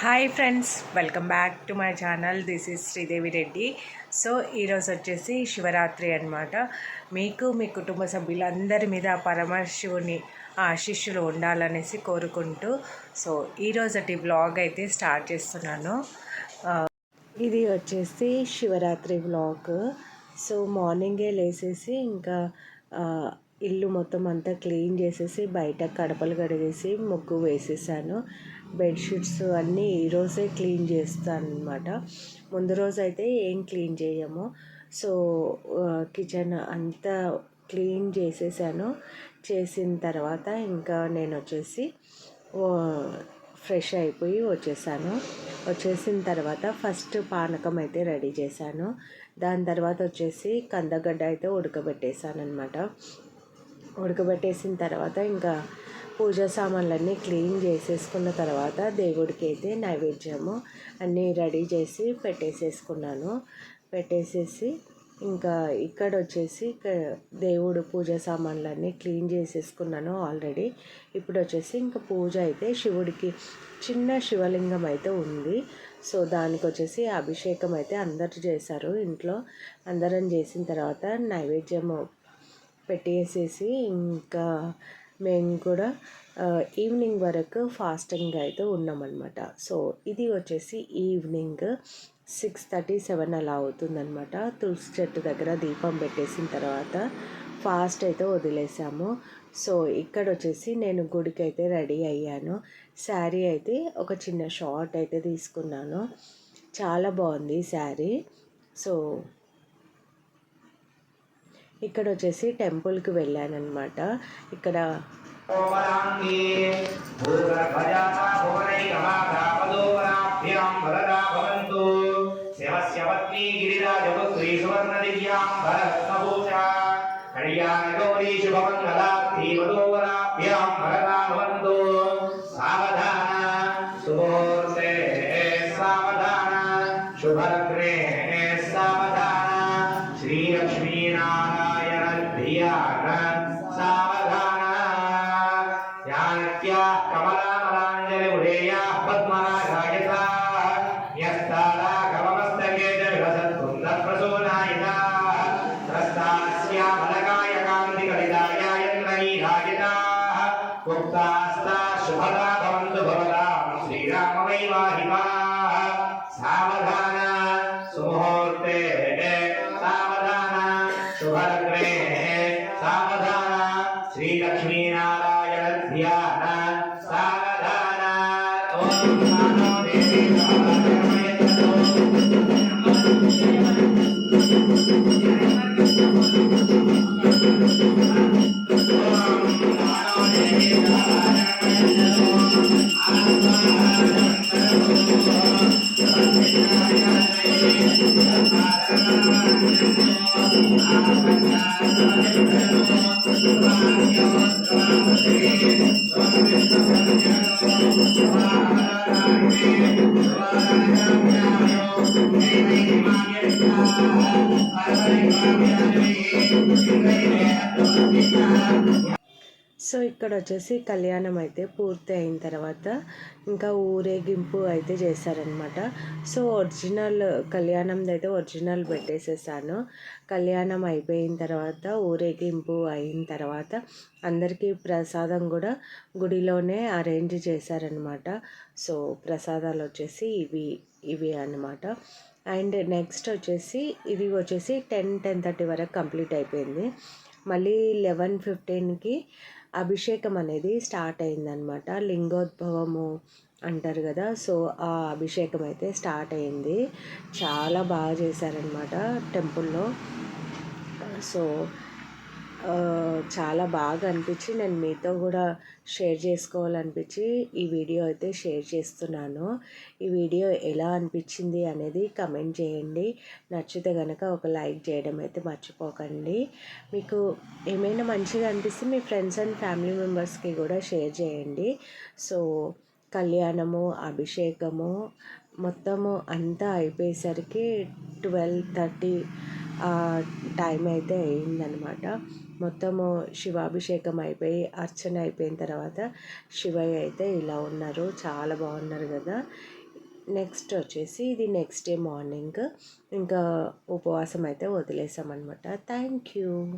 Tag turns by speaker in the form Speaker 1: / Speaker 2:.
Speaker 1: Hi friends welcome back to my channel this is Sridevi Reddy so ఈరోజు వచ్చేసి శివరాత్రి అనమాట మీకు మీ కుటుంబ సభ్యులందరి మీద పరమశివుని ఆశిష్యులు ఉండాలనేసి కోరుకుంటూ సో ఈరోజటి బ్లాగ్ అయితే స్టార్ట్ చేస్తున్నాను. ఇది వచ్చేసి శివరాత్రి వ్లాగ్ సో మార్నింగే లేసేసి ఇంకా ఇల్లు మొత్తం అంతా క్లీన్ చేసేసి బయట కడపలు కడిగేసి ముగ్గు వేసేసాను. బెడ్షీట్స్ అన్నీ ఈరోజే క్లీన్ చేస్తాను అనమాట ముందు రోజు అయితే ఏం క్లీన్ చేయము. సో కిచెన్ అంతా క్లీన్ చేసేసాను. చేసిన తర్వాత ఇంకా నేను వచ్చేసి ఫ్రెష్ అయిపోయి వచ్చేసాను. వచ్చేసిన తర్వాత ఫస్ట్ పానకం అయితే రెడీ చేశాను. దాని తర్వాత వచ్చేసి కందగడ్డ అయితే ఉడకబెట్టేసాను అనమాట ఉడకబెట్టేసిన తర్వాత ఇంకా పూజా సామాన్లన్నీ క్లీన్ చేసేసుకున్న తర్వాత దేవుడికి అయితే నైవేద్యము అన్నీ రెడీ చేసి పెట్టేసేసుకున్నాను. పెట్టేసేసి ఇంకా ఇక్కడ వచ్చేసి దేవుడు పూజ సామాన్లన్నీ క్లీన్ చేసేసుకున్నాను ఆల్రెడీ. ఇప్పుడు వచ్చేసి ఇంకా పూజ అయితే శివుడికి చిన్న శివలింగం అయితే ఉంది. సో దానికి వచ్చేసి అభిషేకం అయితే అందరు చేశారు ఇంట్లో. అందరం చేసిన తర్వాత నైవేద్యము పెట్టేసేసి ఇంకా మేము కూడా ఈవినింగ్ వరకు ఫాస్టింగ్ అయితే ఉన్నామన్నమాట. సో ఇది వచ్చేసి ఈవినింగ్ సిక్స్ థర్టీ సెవెన్ అలా అవుతుందనమాట తులసి చెట్టు దగ్గర దీపం పెట్టేసిన తర్వాత ఫాస్ట్ అయితే వదిలేసాము. సో ఇక్కడ వచ్చేసి నేను గుడికి అయితే రెడీ అయ్యాను. శారీ అయితే ఒక చిన్న షార్ట్ అయితే తీసుకున్నాను. చాలా బాగుంది శారీ. సో ఇక్కడ వచ్చేసి టెంపుల్కి వెళ్ళానమాట ఇక్కడ
Speaker 2: కోమలాంగి భూగర్భజాతా భువనైకమాధాపదోవనాభ్యాం వరదా కళ్యాణ గౌరీ పత్ని గిరిరాజపుత్రీ శ్రీరామవైవాహిమా సావధాన సుముహూర్తే సావధాన శుభలగ్నే సావధాన
Speaker 1: సో ఇక్కడ వచ్చేసి కళ్యాణం అయితే పూర్తి అయిన తర్వాత ఇంకా ఊరేగింపు అయితే చేశారనమాట సో ఒరిజినల్ కళ్యాణం అయితే ఒరిజినల్ పెట్టేసేసాను. కళ్యాణం అయిపోయిన తర్వాత ఊరేగింపు అయిన తర్వాత అందరికీ ప్రసాదం కూడా గుడిలోనే అరేంజ్ చేశారనమాట సో ప్రసాదాలు వచ్చేసి ఇవి ఇవి అన్నమాట. అండ్ నెక్స్ట్ వచ్చేసి ఇది వచ్చేసి టెన్ టెన్ థర్టీ వరకు కంప్లీట్ అయిపోయింది. మళ్ళీ లెవెన్ ఫిఫ్టీన్కి అభిషేకం అనేది స్టార్ట్ అయిందనమాట లింగోద్భవము అంటారు కదా సో ఆ అభిషేకం అయితే స్టార్ట్ అయింది. చాలా బాగా చేశారనమాట టెంపుల్లో. సో చాలా బాగా అనిపించి నేను మీతో కూడా షేర్ చేసుకోవాలనిపించి ఈ వీడియో అయితే షేర్ చేస్తున్నాను. ఈ వీడియో ఎలా అనిపించింది అనేది కమెంట్ చేయండి. నచ్చితే కనుక ఒక లైక్ చేయడం అయితే మర్చిపోకండి. మీకు ఏమైనా మంచిగా అనిపిస్తే మీ ఫ్రెండ్స్ అండ్ ఫ్యామిలీ మెంబర్స్కి కూడా షేర్ చేయండి. సో కళ్యాణము అభిషేకము మొత్తము అంతా అయిపోయేసరికి ట్వెల్వ్ థర్టీ టైం అయితే అయిందనమాట మొత్తము శివాభిషేకం అయిపోయి అర్చన అయిపోయిన తర్వాత శివయ్య అయితే ఇలా ఉన్నారు. చాలా బాగున్నారు కదా. నెక్స్ట్ వచ్చేసి ఇది నెక్స్ట్ డే మార్నింగ్. ఇంకా ఉపవాసం అయితే వదిలేసామన్నమాట. Thank you.